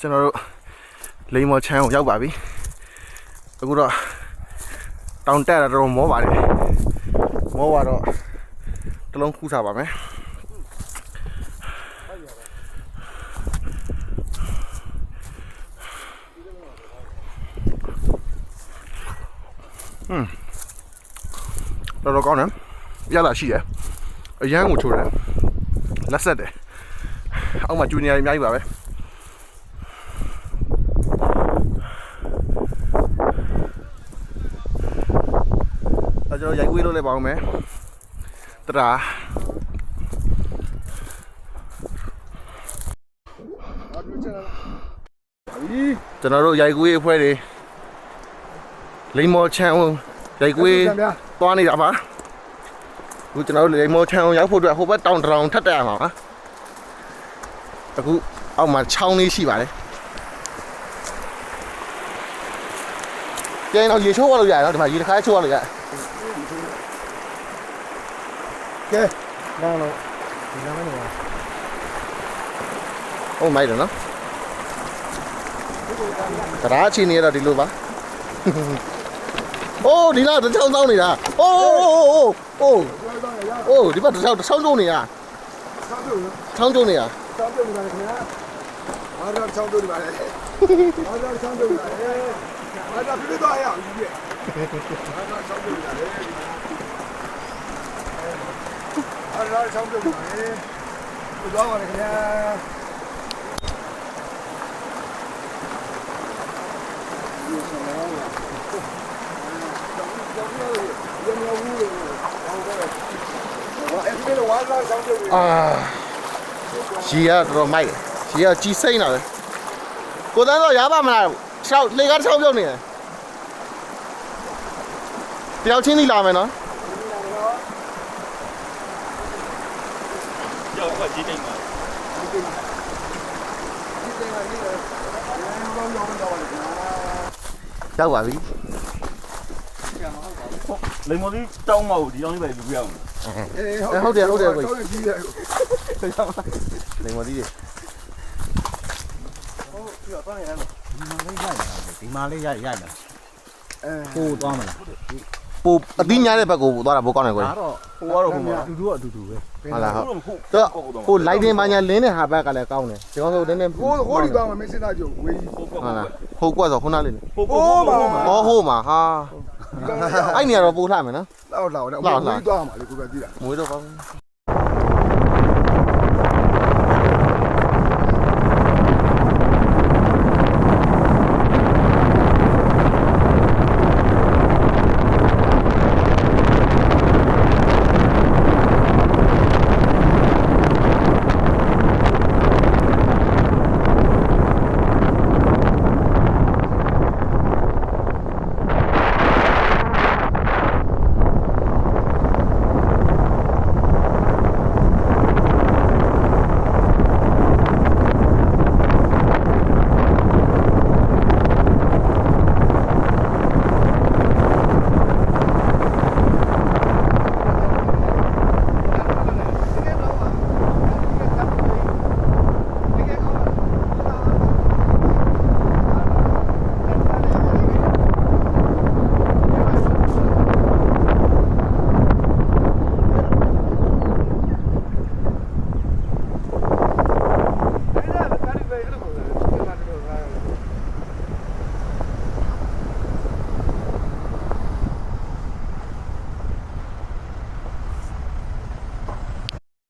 ကျွန်တော်တို့လိမ္မော်ချမ်းကိုရောက်ပါပြီအခုတော့တောင်တက်တာတော်တော်မောပါတယ်မောပါတော့တစ်လုံးခူးစားပါမယ်ဟွန်းတော်တော်ကောင်းတယ်ရလာရှိတယ်အရန်ကိုချိုးတယ်လက်ဆက်တယ်အောက်မှာဂျူနီယာတွေအများကြီးပါပဲ ကျွန်တော်ရိုက်ဝေးလို့လည်းပါအောင်မယ်တရာကျွန်တော်တို့ရိုက်ကွေးအဖွဲ့တွေလိမ္မော်ချမ်းရိုက်ကွေးသွားနေတာပါအခုကျွန်တော်တို့လိမ္မော်ချမ်းရောက်ဖို့အတွက်ဟိုဘက်တောင်တရောင်ထပ်တက်ရမှာပါအခုအောက်မှာချောင်းလေးရှိပါတယ် ကျင်းတော့ရေချိုးရလို့ရတယ်နော်ဒီမှာရေတစ်ခါချိုးရလို့ရတယ်ကဲတော့တော့ဒီနာမည်ကဟုတ်မိုက်တယ်နော်တရားအချင်းနေရတော့ဒီလိုပါအိုးဒီလားတစ်ချောင်းတောင်းနေတာအိုးအိုးအိုးအိုးဒီဘက်တစ်ချောင်းတစ်ချောင်းကျုံနေတာဆောင်းပြုတ်ချောင်းကျုံနေတာဆောင်းပြုတ်နေပါလေခင်ဗျာအားရဆောင်းပြုတ်နေပါလေအားရဆောင်းပြုတ်နေပါလေ အားရပြည့်တော့ရအောင်ကြီးရဲ့အားရဆောင်းပြုတ်နေပါလေအားရဆောင်းပြုတ်နေပါလေဘယ်တော့ပါလဲခင်ဗျာအာရီကတော်တော်မိုက်တယ်ရီကကြီးစိမ့်တာပဲကိုတန်းတော့ရပါမလား ချောင်းလေကားချောင်းပြုတ်နေတယ်တယောက်ချင်းစီလာမယ်နော်ရောက်ခွက်ကြီးတိတ်မှာရောက်ပါပြီလိမ္မော်ကြီးတောင်းမဟုတ်ဒီတောင်းလေးပဲလူပြအောင်ဟုတ်တယ်ဟုတ်တယ်ကိုဟုတ်ကြီးတယ်လိမ္မော် ကြီးတွေဒီမှာလေးရိုက်ရိုက်မယ်အဲကိုသွားမလားပိုအတိညာတဲ့ဘက်ကိုသွားတာပိုကောင်းတယ်ကိုဒါတော့ဟိုကတော့ဟိုမှာအတူတူကအတူတူပဲဟုတ်လားဟုတ်ဟုတ်တော့ဟိုလိုက်တင်မညာလင်းတဲ့ဟာဘက်ကလည်းကောင်းတယ်ဒီကောင်ဆိုနည်းနည်းဟိုဟိုဒီကောင်မင်းစတာကြုံဝေးဟုတ်လားဟုတ်ကွက်ဆိုခုနလေးနေဟိုဟိုမှာဟောဟိုမှာဟာဒီကောင်အဲ့နေရာတော့ပို့လှမယ်နော်လောက်လောက်တော့ဝေးသွားမှာလေကိုပဲကြည့်တာမွေးတော့ကောင်း